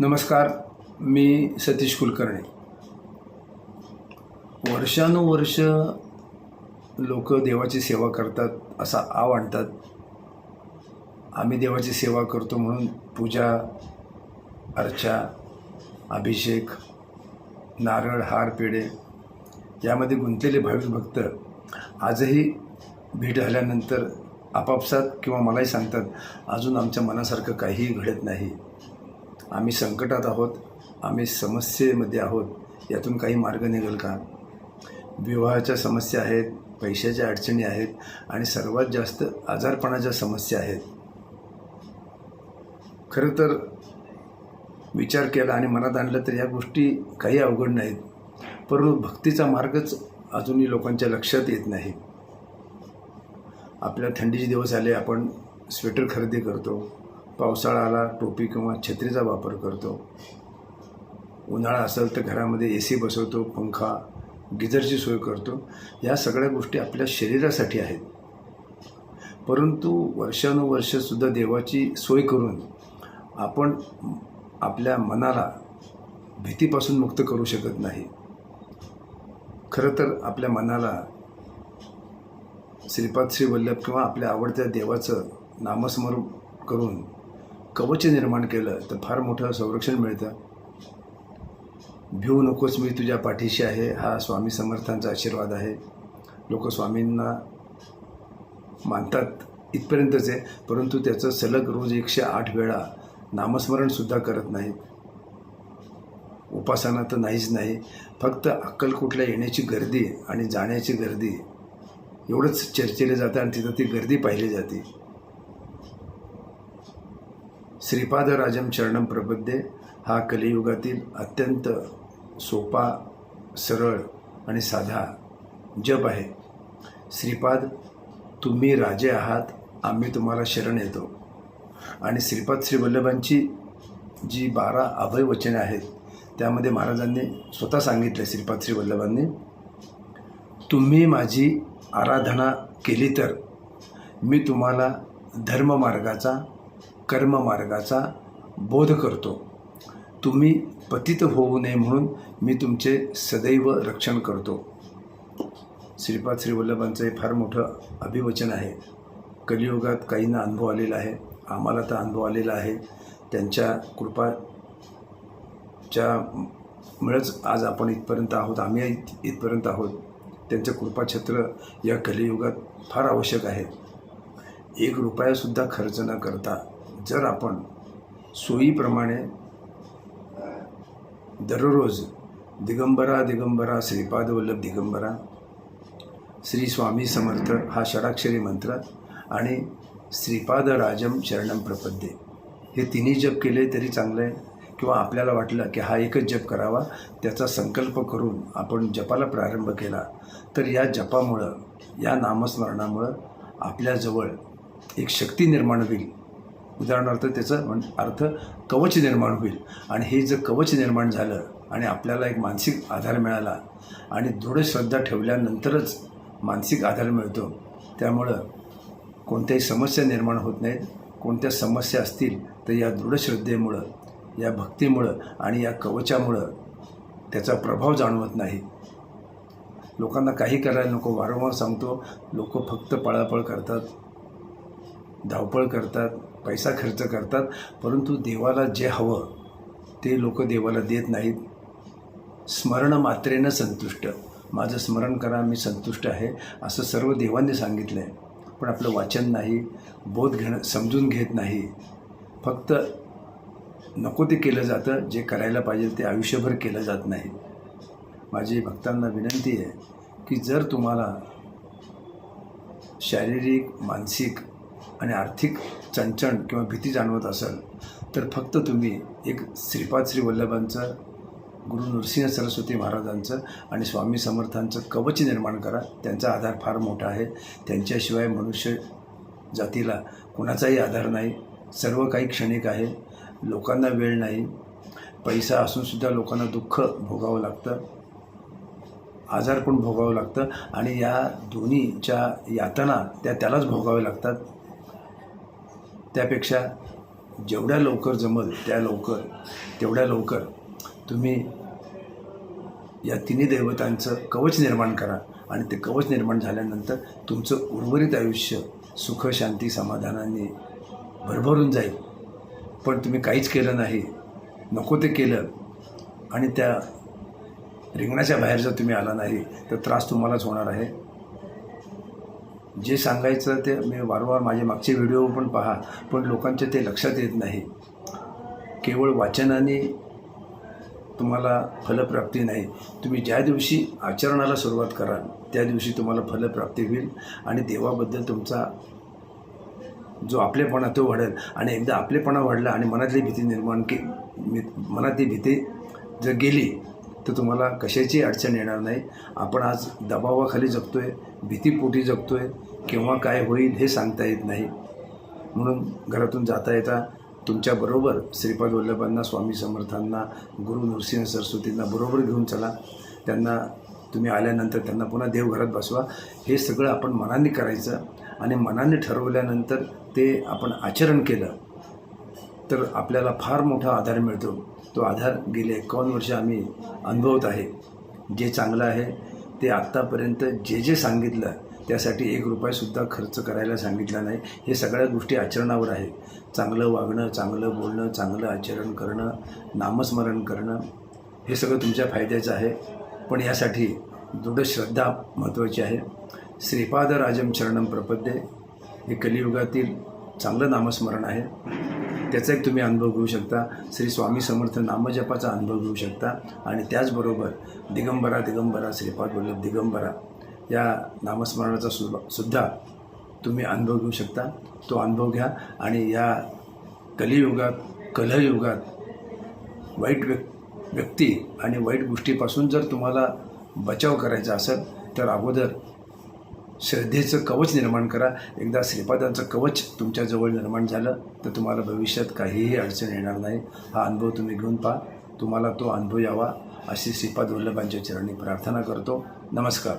नमस्कार मी सतीश कुलकर्णी. वर्षानुवर्ष लोक देवाची सेवा करतात असा आव आणतात आम्ही देवाची सेवा करतो म्हणून पूजा अर्चा अभिषेक नारळ हार पेढे यामध्ये गुंतलेले भाविक भक्त आजही भेट झाल्यानंतर आपापसात किंवा मलाही सांगतात अजून आमच्या मनासारखं काहीही घडत नाही. आम्ही संकटात आहोत आम्ही समस्येमध्ये आहोत यातून काही मार्ग निघेल का? विवाहाच्या समस्या आहेत पैशाच्या अडचणी आहेत आणि सर्वात जास्त आजारपणाच्या समस्या आहेत. खरं तर विचार केला आणि मनात आणलं तर या गोष्टी काही अवघड नाहीत परंतु भक्तीचा मार्गच अजूनही लोकांच्या लक्षात येत नाही. आपल्या थंडीचे दिवस आले आपण स्वेटर खरेदी करतो. पावसाळा आला टोपी किंवा छत्रीचा वापर करतो. उन्हाळा असेल तर घरामध्ये ए सी बसवतो पंखा गिझरची सोय करतो. या सगळ्या गोष्टी आपल्या शरीरासाठी आहेत. परंतु वर्षानुवर्षसुद्धा देवाची सोय करून आपण आपल्या मनाला भीतीपासून मुक्त करू शकत नाही. खरं तर आपल्या मनाला श्रीपाद श्री वल्लभ किंवा आपल्या आवडत्या देवाचं नामस्मरण करून कवच निर्माण केलं तर फार मोठं संरक्षण मिळतं. भिवू नकोस मी तुझ्या पाठीशी आहे हा स्वामी समर्थांचा आशीर्वाद आहे. लोक स्वामींना मानतात इथपर्यंतच आहे परंतु त्याचं सलग रोज एकशे आठ वेळा नामस्मरणसुद्धा करत नाहीत. उपासना तर नाहीच नाही फक्त अक्कलकोटला येण्याची गर्दी आणि जाण्याची गर्दी. एवढंच चर्चेले जातं आणि तिथं ती गर्दी पाहिली जाते. श्रीपादराजम चरणम प्रबद्धे. हा कलियुगातील अत्यंत सोपा सरळ आणि साधा जप आहे. श्रीपाद तुम्ही राजे आहात आम्ही तुम्हाला शरण येतो. आणि श्रीपाद श्री वल्लभांची जी बारा अभय वचने आहेत त्यामध्ये महाराजांनी स्वतः सांगितलं श्रीपाद श्री वल्लभांनी तुम्ही माझी आराधना केली तर मी तुम्हाला धर्ममार्गाचा कर्ममार्गाचा बोध करतो. तुम्ही पतित होऊ नये म्हणून मी तुमचे सदैव रक्षण करतो. श्रीपाद श्रीवल्लभांचं हे फार मोठं अभिवचन आहे. कलियुगात काहींना अनुभव आलेला आहे. आम्हाला तर अनुभव आलेला आहे. त्यांच्या कृपाच्या मुळेच आज आपण इथपर्यंत आहोत. आम्ही इथपर्यंत आहोत. त्यांचं कृपाछत्र या कलियुगात फार आवश्यक आहे. एक रुपयासुद्धा खर्च न करता जर आपण सोयीप्रमाणे दररोज दिगंबरा दिगंबरा श्रीपाद वल्लभ दिगंबरा श्री स्वामी समर्थ हा षडाक्षरी मंत्र आणि श्रीपाद राजम शरणम प्रपद्ये. हे तिन्ही जप केले तरी चांगलं आहे. किंवा आपल्याला वाटलं की हा एकच जप करावा त्याचा संकल्प करून आपण जपाला प्रारंभ केला तर या जपामुळं या नामस्मरणामुळं आपल्याजवळ एक शक्ती निर्माण होईल. उदाहरणार्थ त्याचं म्हण अर्थ कवच निर्माण होईल. आणि हे जर कवच निर्माण झालं आणि आपल्याला एक मानसिक आधार मिळाला आणि दृढ श्रद्धा ठेवल्यानंतरच मानसिक आधार मिळतो त्यामुळं कोणत्याही समस्या निर्माण होत नाहीत. कोणत्या समस्या असतील तर या दृढ श्रद्धेमुळं या भक्तीमुळं आणि या कवचामुळं त्याचा प्रभाव जाणवत नाही. लोकांना काही करायला नको वारंवार सांगतो लोक फक्त पळापळ करतात. धावपळ करतात पैसा खर्च करतात परंतु देवाला जे हवं ते लोक देवाला देत नाहीत. स्मरण मात्रेनं संतुष्ट. माझं स्मरण करा मी संतुष्ट आहे असं सर्व देवांनी सांगितलं आहे पण आपलं वाचन नाही बोध घेणं समजून घेत नाही. फक्त नको ते केलं जातं जे करायला पाहिजे ते आयुष्यभर केलं जात नाही. माझी भक्तांना विनंती आहे की जर तुम्हाला शारीरिक मानसिक आणि आर्थिक चणचण किंवा भीती जाणवत असाल तर फक्त तुम्ही एक श्रीपाद श्री वल्लभांचं गुरु नृसिंह सरस्वती महाराजांचं आणि स्वामी समर्थांचं कवच निर्माण करा. त्यांचा आधार फार मोठा आहे. त्यांच्याशिवाय मनुष्य जातीला कुणाचाही आधार नाही. सर्व काही क्षणिक आहे. लोकांना वेळ नाही. पैसा असूनसुद्धा लोकांना दुःख भोगावं लागतं. आजार पण भोगावं लागतं. आणि या दोन्हीच्या यातना त्या त्यालाच भोगाव्या लागतात. त्यापेक्षा जेवढ्या लवकर जमल त्या लवकर तेवढ्या लवकर तुम्ही या तिन्ही देवतांचं कवच निर्माण करा आणि ते कवच निर्माण झाल्यानंतर तुमचं उर्वरित आयुष्य सुख शांती समाधानाने भरभरून जाईल. पण तुम्ही काहीच केलं नाही नको ते केलं आणि त्या रिंगणाच्या बाहेर जर तुम्ही आला नाही तर त्रास तुम्हालाच होणार आहे. जे सांगायचं ते मी वारंवार माझे मागचे व्हिडिओ पण पहा पण लोकांच्या ते लक्षात येत नाही. केवळ वाचनाने तुम्हाला फलप्राप्ती नाही. तुम्ही ज्या दिवशी आचरणाला सुरुवात कराल त्या दिवशी तुम्हाला फलप्राप्ती होईल आणि देवाबद्दल तुमचा जो आपलेपणा तो वाढेल. आणि एकदा आपलेपणा वाढला आणि मनातली भीती निर्माण के मी- मनातली भीती जर गेली तर तुम्हाला कशाची अडचण येणार नाही. आपण आज दबावाखाली जगतो आहे भीतीपोटी आहे केव्हा काय होईल हे सांगता येत नाही. म्हणून घरातून जाता येता तुमच्याबरोबर श्रीपाद वल्लभांना स्वामी समर्थांना गुरु नृसिंह सरस्वतींना बरोबर घेऊन चला. त्यांना तुम्ही आल्यानंतर त्यांना पुन्हा देवघरात बसवा. हे सगळं आपण मनाने करायचं आणि मनाने ठरवल्यानंतर ते आपण आचरण केलं. तर आपल्याला फार मोठा आधार मिळतो. तो आधार गेले एकावन्न वर्ष आम्ही अनुभवत आहे. जे चांगलं आहे ते आत्तापर्यंत जे जे सांगितलं त्यासाठी एक रुपयासुद्धा खर्च करायला सांगितला नाही. हे सगळ्या गोष्टी आचरणावर आहे. चांगलं वागणं चांगलं बोलणं चांगलं आचरण करणं नामस्मरण करणं हे सगळं तुमच्या फायद्याचं आहे. पण यासाठी दृढ श्रद्धा महत्त्वाची आहे. श्रीपाद राजम शरणम प्रपद्ये. हे कलियुगातील चांगलं नामस्मरण आहे. त्याचा एक तुम्ही अनुभव घेऊ शकता. श्री स्वामी समर्थ नामजपाचा अनुभव घेऊ शकता. आणि त्याचबरोबर दिगंबरा दिगंबरा श्रीपाद वल्लभ दिगंबरा या नामस्मरणाचा सु सुद्धा तुम्ही अनुभव घेऊ शकता. तो अनुभव घ्या. आणि या कलियुगात कलयुगात वाईट व्यक् व्यक्ती आणि वाईट गोष्टीपासून जर तुम्हाला बचाव करायचा असेल तर अगोदर श्रद्धेचं कवच निर्माण करा. एकदा श्रीपादांचं कवच तुमच्याजवळ निर्माण झालं तर तुम्हाला भविष्यात काहीही अडचण येणार नाही. हा अनुभव तुम्ही घेऊन पहा. तुम्हाला तो अनुभव यावा अशी श्रीपाद वल्लभांच्या चरणी प्रार्थना करतो. नमस्कार.